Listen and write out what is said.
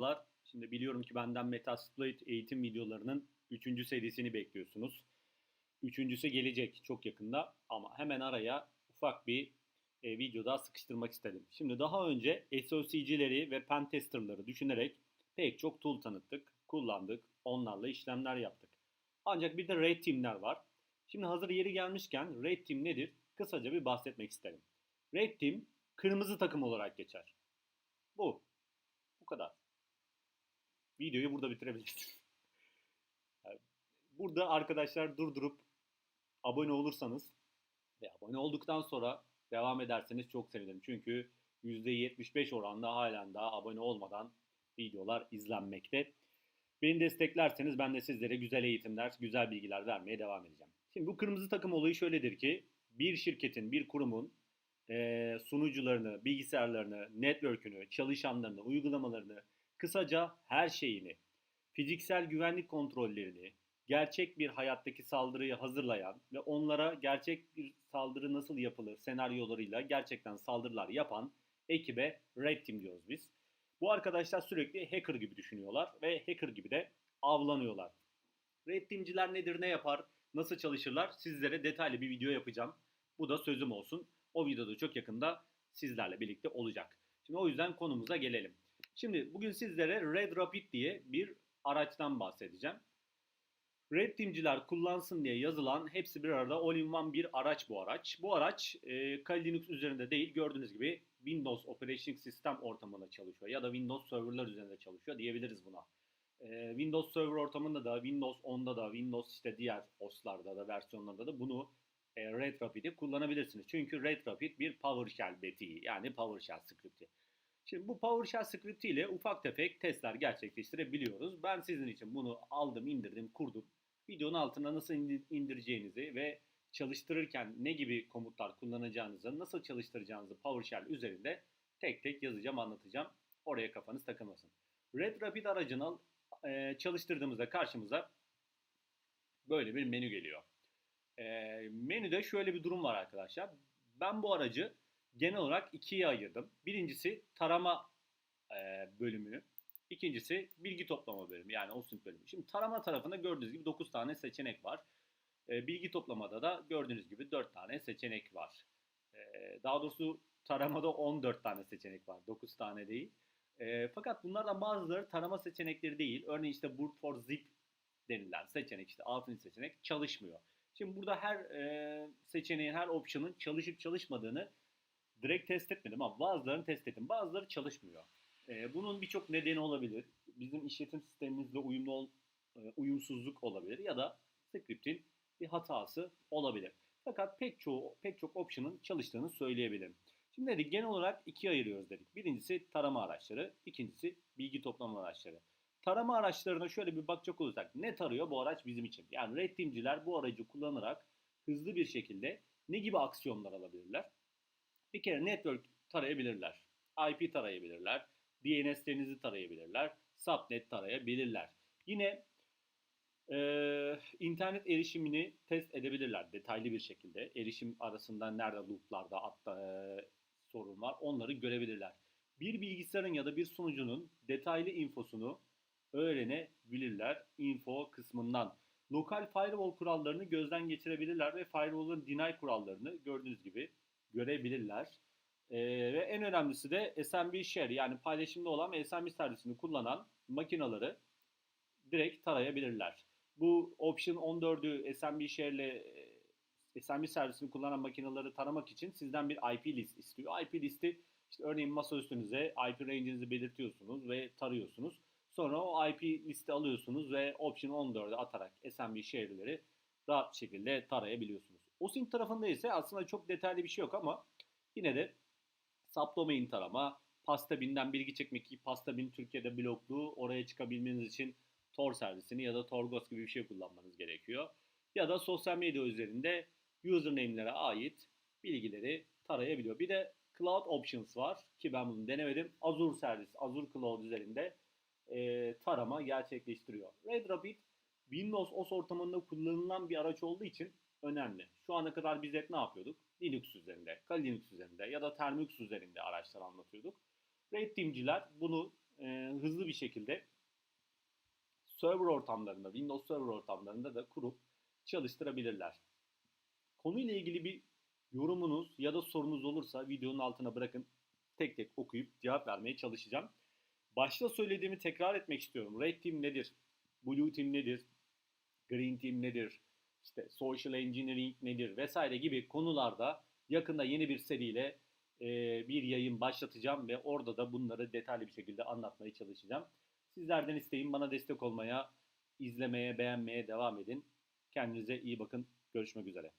Merhabalar. Şimdi biliyorum ki benden Metasploit eğitim videolarının 3. serisini bekliyorsunuz. Üçüncüsü gelecek çok yakında ama hemen araya ufak bir e, video daha sıkıştırmak istedim. Şimdi daha önce SOC'cileri ve pentesterları düşünerek pek çok tool tanıttık, kullandık, onlarla işlemler yaptık. Ancak bir de Red Team'ler var. Şimdi hazır yeri gelmişken Red Team nedir? Kısaca bir bahsetmek isterim. Red Team kırmızı takım olarak geçer. Bu. Bu kadar. Videoyu burada bitirebiliriz. Yani burada arkadaşlar durdurup abone olursanız ve abone olduktan sonra devam ederseniz çok sevinirim. Çünkü %75 oranda halen daha abone olmadan videolar izlenmekte. Beni desteklerseniz ben de sizlere güzel eğitimler, güzel bilgiler vermeye devam edeceğim. Şimdi bu kırmızı takım olayı şöyledir ki bir şirketin, bir kurumun e, sunucularını, bilgisayarlarını, network'ünü, çalışanlarını, uygulamalarını, kısaca her şeyini, fiziksel güvenlik kontrollerini, gerçek bir hayattaki saldırıyı hazırlayan ve onlara gerçek bir saldırı nasıl yapılır senaryolarıyla gerçekten saldırılar yapan ekibe Red Team diyoruz biz. Bu arkadaşlar sürekli hacker gibi düşünüyorlar ve hacker gibi de avlanıyorlar. Red Team'ciler nedir, ne yapar, nasıl çalışırlar sizlere detaylı bir video yapacağım. Bu da sözüm olsun. O videoda çok yakında sizlerle birlikte olacak. Şimdi o yüzden konumuza gelelim. Şimdi bugün sizlere Red Rapid diye bir araçtan bahsedeceğim. Red Team'ciler kullansın diye yazılan hepsi bir arada all-in-one bir araç bu araç. Bu araç e, Kali Linux üzerinde değil gördüğünüz gibi Windows Operating System ortamında çalışıyor ya da Windows serverlar üzerinde çalışıyor diyebiliriz buna. E, Windows Server ortamında da Windows 10'da da Windows işte diğer OS'larda da versiyonlarda da bunu e, Red Rapid'i kullanabilirsiniz. Çünkü Red Rapid bir PowerShell betiği yani PowerShell script'i. Şimdi bu PowerShell script ile ufak tefek testler gerçekleştirebiliyoruz. Ben sizin için bunu aldım, indirdim, kurdum. Videonun altına nasıl indireceğinizi ve çalıştırırken ne gibi komutlar kullanacağınızı, nasıl çalıştıracağınızı PowerShell üzerinde tek tek yazacağım, anlatacağım. Oraya kafanız takılmasın. Red Rapid aracını e, çalıştırdığımızda karşımıza böyle bir menü geliyor. E, menüde şöyle bir durum var arkadaşlar. Ben bu aracı genel olarak ikiye ayırdım. Birincisi tarama e, bölümünü. İkincisi bilgi toplama bölümü yani OSINT bölümü. Şimdi tarama tarafında gördüğünüz gibi 9 tane seçenek var. E, bilgi toplamada da gördüğünüz gibi 4 tane seçenek var. E, daha doğrusu taramada 14 tane seçenek var. 9 tane değil. E, fakat bunlardan bazıları tarama seçenekleri değil. Örneğin işte brute force zip denilen seçenek işte altın seçenek çalışmıyor. Şimdi burada her e, seçeneğin, her option'ın çalışıp çalışmadığını direkt test etmedim ama bazılarını test ettim. Bazıları çalışmıyor. Ee, bunun birçok nedeni olabilir. Bizim işletim sistemimizle uyumlu ol, e, uyumsuzluk olabilir ya da script'in bir hatası olabilir. Fakat pek çoğu pek çok option'ın çalıştığını söyleyebilirim. Şimdi dedik genel olarak ikiye ayırıyoruz dedik. Birincisi tarama araçları, ikincisi bilgi toplama araçları. Tarama araçlarına şöyle bir bakacak olursak ne tarıyor bu araç bizim için? Yani red team'ciler bu aracı kullanarak hızlı bir şekilde ne gibi aksiyonlar alabilirler? Bir kere network tarayabilirler. IP tarayabilirler. DNS'lerinizi tarayabilirler. Subnet tarayabilirler. Yine e, internet erişimini test edebilirler detaylı bir şekilde. Erişim arasında nerede looplarda hatta e, sorun var onları görebilirler. Bir bilgisayarın ya da bir sunucunun detaylı infosunu öğrenebilirler info kısmından. Lokal firewall kurallarını gözden geçirebilirler ve firewall'ın deny kurallarını gördüğünüz gibi görebilirler. Ee, ve en önemlisi de SMB share yani paylaşımda olan ve SMB servisini kullanan makinaları direkt tarayabilirler. Bu Option 14'ü SMB share ile SMB servisini kullanan makinaları taramak için sizden bir IP list istiyor. IP listi işte örneğin masa üstünüze IP range'inizi belirtiyorsunuz ve tarıyorsunuz. Sonra o IP listi alıyorsunuz ve Option 14'e atarak SMB share'leri rahat şekilde tarayabiliyorsunuz. OSINT tarafında ise aslında çok detaylı bir şey yok ama yine de subdomain tarama, Pastabin'den bilgi çekmek ki Pastabin Türkiye'de bloklu oraya çıkabilmeniz için Tor servisini ya da Torgos gibi bir şey kullanmanız gerekiyor. Ya da sosyal medya üzerinde username'lere ait bilgileri tarayabiliyor. Bir de Cloud Options var ki ben bunu denemedim. Azure servis, Azure Cloud üzerinde e, tarama gerçekleştiriyor. Red Rapid Windows OS ortamında kullanılan bir araç olduğu için önemli. Şu ana kadar biz hep ne yapıyorduk? Linux üzerinde, Kali Linux üzerinde ya da Termux üzerinde araçlar anlatıyorduk. Red Team'ciler bunu e, hızlı bir şekilde server ortamlarında, Windows server ortamlarında da kurup çalıştırabilirler. Konuyla ilgili bir yorumunuz ya da sorunuz olursa videonun altına bırakın. Tek tek okuyup cevap vermeye çalışacağım. Başta söylediğimi tekrar etmek istiyorum. Red Team nedir? Blue Team nedir? Green Team nedir? İşte Social Engineering nedir? Vesaire gibi konularda yakında yeni bir seriyle e, bir yayın başlatacağım ve orada da bunları detaylı bir şekilde anlatmaya çalışacağım. Sizlerden isteğim bana destek olmaya, izlemeye, beğenmeye devam edin. Kendinize iyi bakın. Görüşmek üzere.